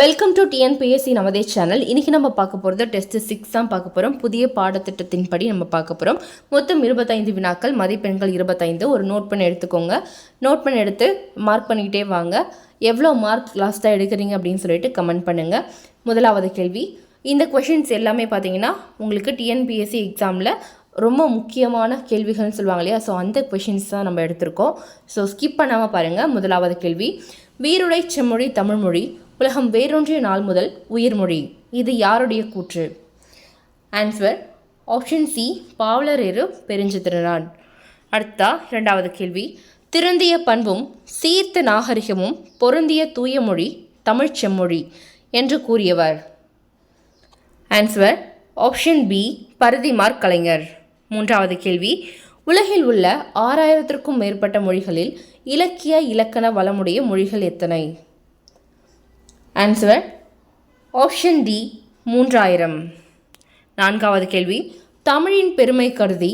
Welcome to TNPSC நமதே channel இன்றைக்கி நம்ம பார்க்க போகிறது டெஸ்ட் சிக்ஸ் தான் பார்க்க போகிறோம் புதிய பாடத்திட்டத்தின் படி நம்ம பார்க்க போகிறோம் மொத்தம் இருபத்தைந்து வினாக்கள் மதிப்பெண்கள் இருபத்தைந்து. ஒரு நோட் பண்ணி எடுத்துக்கோங்க. நோட் பண்ணி எடுத்து மார்க் பண்ணிக்கிட்டே வாங்க. எவ்வளோ மார்க் லாஸ்ட்டாக எடுக்கிறீங்க அப்படின்னு சொல்லிட்டு கமெண்ட் பண்ணுங்கள் முதலாவது கேள்வி. இந்த கொஷின்ஸ் எல்லாமே பார்த்தீங்கன்னா உங்களுக்கு டிஎன்பிஎஸ்சி எக்ஸாமில் ரொம்ப முக்கியமான கேள்விகள்னு சொல்லுவாங்க இல்லையா? ஸோ அந்த கொஷின்ஸ் தான் நம்ம எடுத்திருக்கோம். ஸோ ஸ்கிப் பண்ணாமல் பாருங்கள் முதலாவது கேள்வி. வீருடை செம்மொழி தமிழ்மொழி உலகம் வேரொன்றிய நாள் முதல் உயிர்மொழி இது யாருடைய கூற்று? Answer option C Pavalareru பெருஞ்சித்திரனான். அடுத்தா இரண்டாவது கேள்வி. திருந்திய பண்பும் சீர்த்த நாகரிகமும் பொருந்திய தூய மொழி தமிழ்ச் செம்மொழி என்று கூறியவர். Answer option B Parithimar Kalaignar. மூன்றாவது கேள்வி. உலகில் உள்ள ஆறாயிரத்திற்கும் மேற்பட்ட மொழிகளில் இலக்கிய இலக்கண வளமுடைய மொழிகள் எத்தனை? ஆன்சர் ஆப்ஷன் டி மூன்றாயிரம். நான்காவது கேள்வி. தமிழின் பெருமை கருதி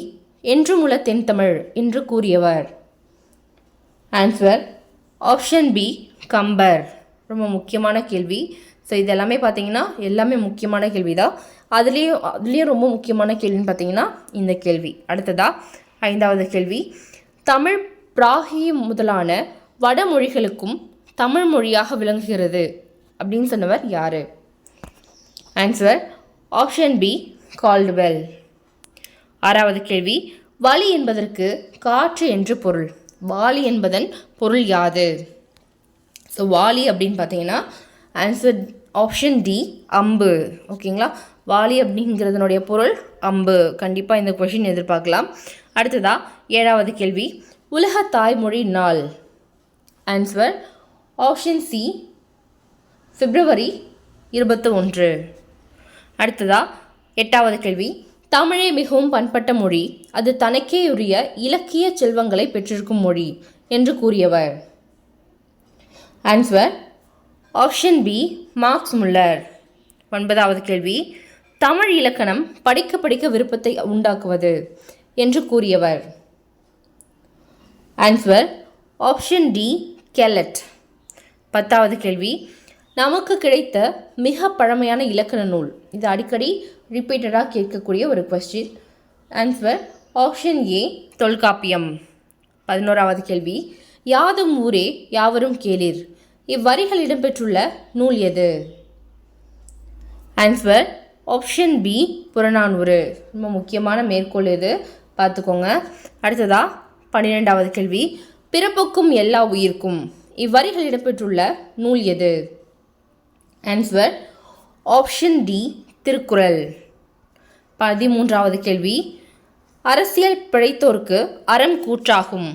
என்றும் உள்ள தென்தமிழ் என்று கூறியவர். Answer option B Kambar. ரொம்ப முக்கியமான கேள்வி. ஸோ இது எல்லாமே பார்த்தீங்கன்னா எல்லாமே முக்கியமான கேள்வி தான் அதுலேயும் அதுலேயும் ரொம்ப முக்கியமான கேள்வின்னு பார்த்தீங்கன்னா இந்த கேள்வி. அடுத்ததா ஐந்தாவது கேள்வி. தமிழ் பிராகி முதலான வடமொழிகளுக்கும் தமிழ் மொழியாக விளங்குகிறது. அப்படின்னு சொன்னவர் யார்? ஆன்சர் ஆப்ஷன் பி கால்டுவெல் ஆறாவது கேள்வி வலி என்பதற்கு காற்று என்று பொருள். வாலி என்பதன் பொருள் யாது? ஸோ வாலி அப்படின்னு பார்த்தீங்கன்னா ஆன்சர் ஆப்ஷன் டி அம்பு. ஓகேங்களா வாலி அப்படிங்கிறதுனுடைய பொருள் அம்பு. கண்டிப்பாக இந்த கொஷின் எதிர்பார்க்கலாம். அடுத்ததா ஏழாவது கேள்வி உலக தாய்மொழி நாள். ஆன்சர் ஆப்ஷன் சி பிப்ரவரி இருபத்தி ஒன்று அடுத்ததா எட்டாவது கேள்வி. தமிழே மிகவும் பண்பட்ட மொழி. அது தனக்கே உரிய இலக்கிய செல்வங்களை பெற்றிருக்கும் மொழி என்று கூறியவர். Answer option B Max Muller ஒன்பதாவது கேள்வி. தமிழ் இலக்கணம் படிக்க படிக்க விருப்பத்தை உண்டாக்குவது என்று கூறியவர். ஆன்சர் ஆப்ஷன் டி கெலட் பத்தாவது கேள்வி. நமக்கு கிடைத்த மிக பழமையான இலக்கண நூல். இது அடிக்கடி ரிப்பீட்டடாக கேட்கக்கூடிய ஒரு question answer option A Tolkappiyam. பதினோராவது கேள்வி. யாதும் ஊரே யாவரும் கேளீர். இவ்வரிகள் இடம்பெற்றுள்ள நூல் எது? Answer option B Purananuru. ரொம்ப முக்கியமான மேற்கோள் இது. பார்த்துக்கோங்க. அடுத்ததா பன்னிரெண்டாவது கேள்வி. பிறப்புக்கும் எல்லா உயிர்க்கும். இவ்வரிகள் இடம்பெற்றுள்ள நூல் எது? Answer option D Thirukkural. பதிமூன்றாவது கேள்வி. அரசியல் பிழைத்தோர்க்கு அறம் கூற்றாகும்.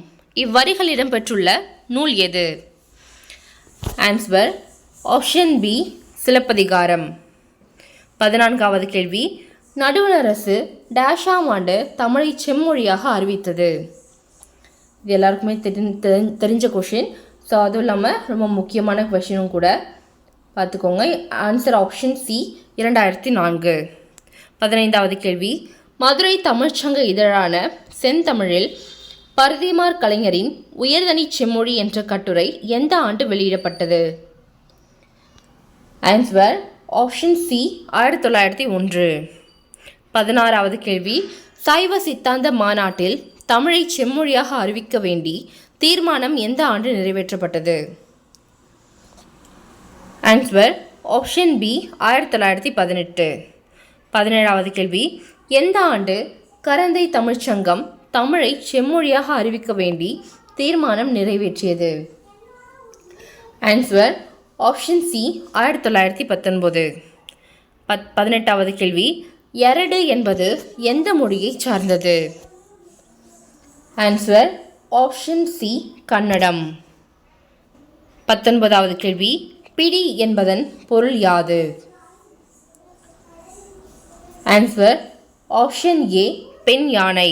இவ்வரிகள் இடம்பெற்றுள்ள நூல் எது? Answer option B Silappathikaram. பதினான்காவது கேள்வி. நடுவண் அரசு டேஷாம் ஆண்டு தமிழை செம்மொழியாக அறிவித்தது. இது எல்லாருக்குமே தெரிஞ்ச தெரிஞ்ச கொஷின் ஸோ அதுவும் இல்லாமல் ரொம்ப முக்கியமான கொஷினும் கூட பார்த்துக்கோங்க. ஆன்சர் ஆப்ஷன் சி இரண்டாயிரத்தி நான்கு. பதினைந்தாவது கேள்வி. மதுரை தமிழ்ச்சங்க இதழான செந்தமிழில் பரதிமார் கலைஞரின் உயர்தனி செம்மொழி என்ற கட்டுரை எந்த ஆண்டு வெளியிடப்பட்டது? ஆன்சர் ஆப்ஷன் சி ஆயிரத்தி தொள்ளாயிரத்தி ஒன்று. பதினாறாவது கேள்வி. சைவ சித்தாந்த மாநாட்டில் தமிழை செம்மொழியாக அறிவிக்க வேண்டி தீர்மானம் எந்த ஆண்டு நிறைவேற்றப்பட்டது? ஆன்சர் ஆப்ஷன் பி ஆயிரத்தி தொள்ளாயிரத்தி பதினெட்டு. பதினேழாவது கேள்வி. எந்த ஆண்டு கரந்தை தமிழ்ச்சங்கம் தமிழை செம்மொழியாக அறிவிக்க வேண்டி தீர்மானம் நிறைவேற்றியது? ஆன்சர் ஆப்ஷன் சி ஆயிரத்தி தொள்ளாயிரத்தி பத்தொன்பது. பத் பதினெட்டாவது கேள்வி. எரடு என்பது எந்த மொழியை சார்ந்தது? Answer option C Kannada. பத்தொன்பதாவது கேள்வி. பிடி என்பதன் பொருள் யாது? ஆன்சர் ஆப்ஷன் ஏ பெண் யானை.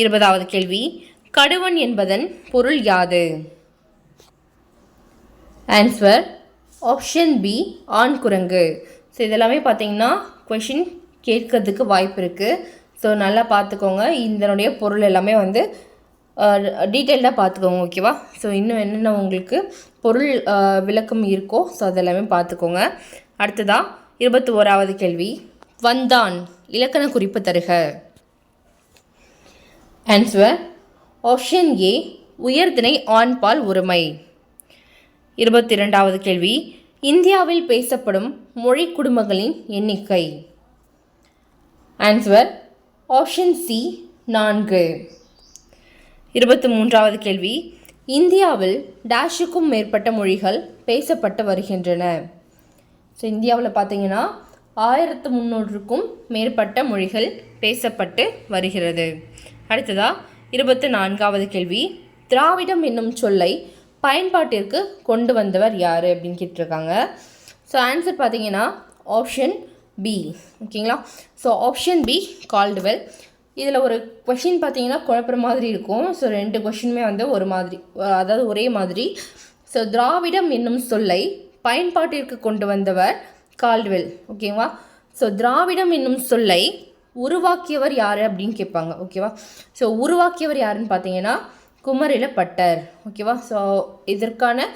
இருபதாவது கேள்வி கடுவன் என்பதன் பொருள் யாது? ஆன்சர் ஆப்ஷன் பி ஆண் குரங்கு. ஸோ இதெல்லாமே பார்த்தீங்கன்னா கொஷின் கேட்கறதுக்கு வாய்ப்பு இருக்குது ஸோ நல்லா பார்த்துக்கோங்க. இதனுடைய பொருள் எல்லாமே வந்து டீட்டெயில்டாக பார்த்துக்கோங்க ஓகேவா ஸோ இன்னும் என்னென்ன உங்களுக்கு பொருள் விளக்கம் இருக்கோ ஸோ அதெல்லாமே பார்த்துக்கோங்க அடுத்ததாக இருபத்தி ஓராவது கேள்வி. வந்தான் இலக்கண குறிப்பு தருக. ஆன்சர் ஆப்ஷன் ஏ உயர்திணை ஆண்பால் உரிமை. இருபத்தி இரண்டாவது கேள்வி இந்தியாவில் பேசப்படும் மொழி குடும்பங்களின் எண்ணிக்கை. ஆன்சர் ஆப்ஷன் சி நான்கு. இருபத்தி மூன்றாவது கேள்வி. இந்தியாவில் டேஷுக்கும் மேற்பட்ட மொழிகள் பேசப்பட்டு வருகின்றன. ஸோ இந்தியாவில் பார்த்தீங்கன்னா ஆயிரத்து முந்நூறுக்கும் மேற்பட்ட மொழிகள் பேசப்பட்டு வருகிறது. அடுத்ததாக இருபத்தி நான்காவது கேள்வி. திராவிடம் என்னும் சொல்லை பயன்பாட்டிற்கு கொண்டு வந்தவர் யார் அப்படின்னு கேட்டிருக்காங்க. ஸோ ஆன்சர் பார்த்தீங்கன்னா ஆப்ஷன் பி ஓகேங்களா ஸோ ஆப்ஷன் பி கால்டுவெல் இதில் ஒரு கொஷின் பார்த்தீங்கன்னா குழப்புற மாதிரி இருக்கும். ஸோ ரெண்டு கொஷினுமே வந்து ஒரு மாதிரி அதாவது ஒரே மாதிரி. ஸோ திராவிடம் என்னும் சொல்லை பயன்பாட்டிற்கு கொண்டு வந்தவர் கால்டுவெல் ஓகேவா ஸோ திராவிடம் என்னும் சொல்லை உருவாக்கியவர் யார் அப்படின்னு கேட்பாங்க ஓகேவா ஸோ உருவாக்கியவர் யாருன்னு பார்த்தீங்கன்னா குமரில பட்டர் ஓகேவா ஸோ இதற்கான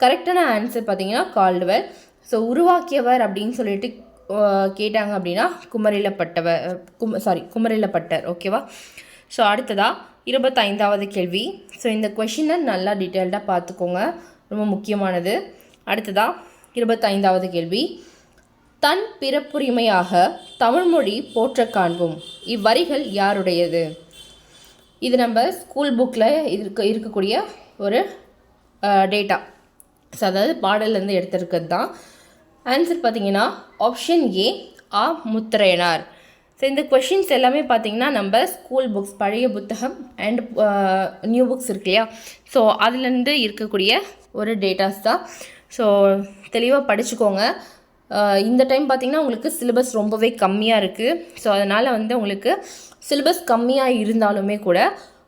கரெக்டான ஆன்சர் பார்த்தீங்கன்னா கால்டுவெல். ஸோ உருவாக்கியவர் அப்படின்னு சொல்லிட்டு கேட்டாங்க அப்படின்னா குமரிலப்பட்டவ கும் கும சாரி குமரிலப்பட்டர் ஓகேவா ஸோ அடுத்ததாக இருபத்தைந்தாவது கேள்வி. ஸோ இந்த கொஷினை நல்லா டீட்டெயில்டாக பார்த்துக்கோங்க. ரொம்ப முக்கியமானது. அடுத்ததாக இருபத்தைந்தாவது கேள்வி. தன் பிறப்புரிமையாக தமிழ்மொழி போற்ற காண்போம். இவ்வரிகள் யாருடையது? இது நம்ம ஸ்கூல் புக்கில் இருக்க இருக்கக்கூடிய ஒரு டேட்டா ஸோ அதாவது பாடல்லேருந்து எடுத்திருக்கிறது தான். ஆன்சர் பார்த்தீங்கன்னா ஆப்ஷன் ஏ ஆ முத்திரையனார். ஸோ இந்த கொஷின்ஸ் எல்லாமே பார்த்தீங்கன்னா நம்ம ஸ்கூல் புக்ஸ் பழைய புத்தகம் அண்ட் நியூ புக்ஸ் இருக்கு இல்லையா? ஸோ அதுலேருந்து இருக்கக்கூடிய ஒரு டேட்டாஸ் தான். ஸோ தெளிவாக படிச்சுக்கோங்க. இந்த டைம் பார்த்திங்கன்னா உங்களுக்கு சிலபஸ் ரொம்பவே கம்மியாக இருக்குது ஸோ அதனால் வந்து உங்களுக்கு சிலபஸ் கம்மியாக இருந்தாலுமே கூட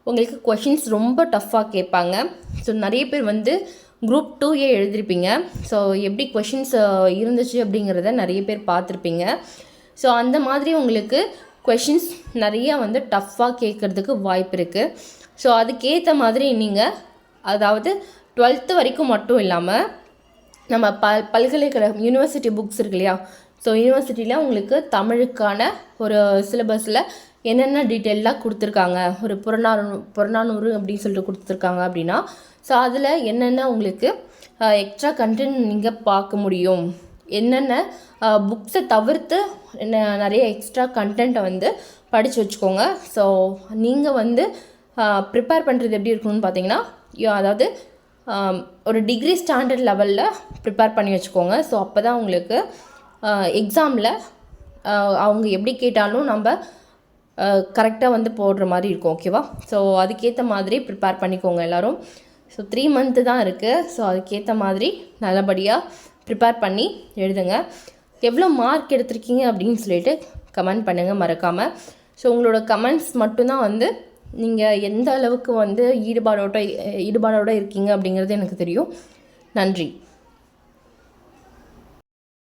உங்களுக்கு கொஷின்ஸ் ரொம்ப டஃப்பாக கேட்பாங்க. ஸோ நிறைய பேர் வந்து குரூப் டூ ஏ எழுதியிருப்பீங்க ஸோ எப்படி கொஷின்ஸ் இருந்துச்சு அப்படிங்கிறத நிறைய பேர் பார்த்துருப்பீங்க. ஸோ அந்த மாதிரி உங்களுக்கு கொஷின்ஸ் நிறையா வந்து டஃப்பாக கேட்குறதுக்கு வாய்ப்பு இருக்குது ஸோ அதுக்கேற்ற மாதிரி நீங்கள் அதாவது டுவெல்த்து வரைக்கும் மட்டும் இல்லாமல் நம்ம ப பல்கலைக்கழகம் யூனிவர்சிட்டி புக்ஸ் இருக்கு இல்லையா? ஸோ யூனிவர்சிட்டியில் உங்களுக்கு தமிழுக்கான ஒரு சிலபஸில் என்னென்ன டீட்டெயிலாக கொடுத்துருக்காங்க? ஒரு புறநானூ புறநானூறு அப்படின்னு சொல்லிட்டு கொடுத்துருக்காங்க அப்படின்னா ஸோ அதில் என்னென்ன உங்களுக்கு எக்ஸ்ட்ரா கண்டென்ட் நீங்கள் பார்க்க முடியும்? என்னென்ன புக்ஸை தவிர்த்து என்ன நிறைய எக்ஸ்ட்ரா கண்டென்ட்டை வந்து படித்து வச்சுக்கோங்க. ஸோ நீங்கள் வந்து ப்ரிப்பேர் பண்ணுறது எப்படி இருக்கணும்னு பார்த்தீங்கன்னா அதாவது ஒரு டிகிரி ஸ்டாண்டர்ட் லெவலில் ப்ரிப்பேர் பண்ணி வச்சுக்கோங்க. ஸோ அப்போ தான் உங்களுக்கு எக்ஸாமில் அவங்க எப்படி கேட்டாலும் நம்ம கரெக்டாக வந்து போடுற மாதிரி இருக்கும் ஓகேவா ஸோ அதுக்கேற்ற மாதிரி ப்ரிப்பேர் பண்ணிக்கோங்க எல்லோரும். ஸோ த்ரீ மந்த்து தான் இருக்குது ஸோ அதுக்கேற்ற மாதிரி நல்லபடியாக ப்ரிப்பேர் பண்ணி எழுதுங்க. எவ்வளோ மார்க் எடுத்திருக்கீங்க அப்படின்னு சொல்லிட்டு கமெண்ட் பண்ணுங்கள் மறக்காமல் ஸோ உங்களோட கமெண்ட்ஸ் மட்டும்தான் வந்து நீங்கள் எந்த அளவுக்கு வந்து ஈடுபாடோட ஈடுபாடோடு இருக்கீங்க அப்படிங்கிறது எனக்கு தெரியும். நன்றி.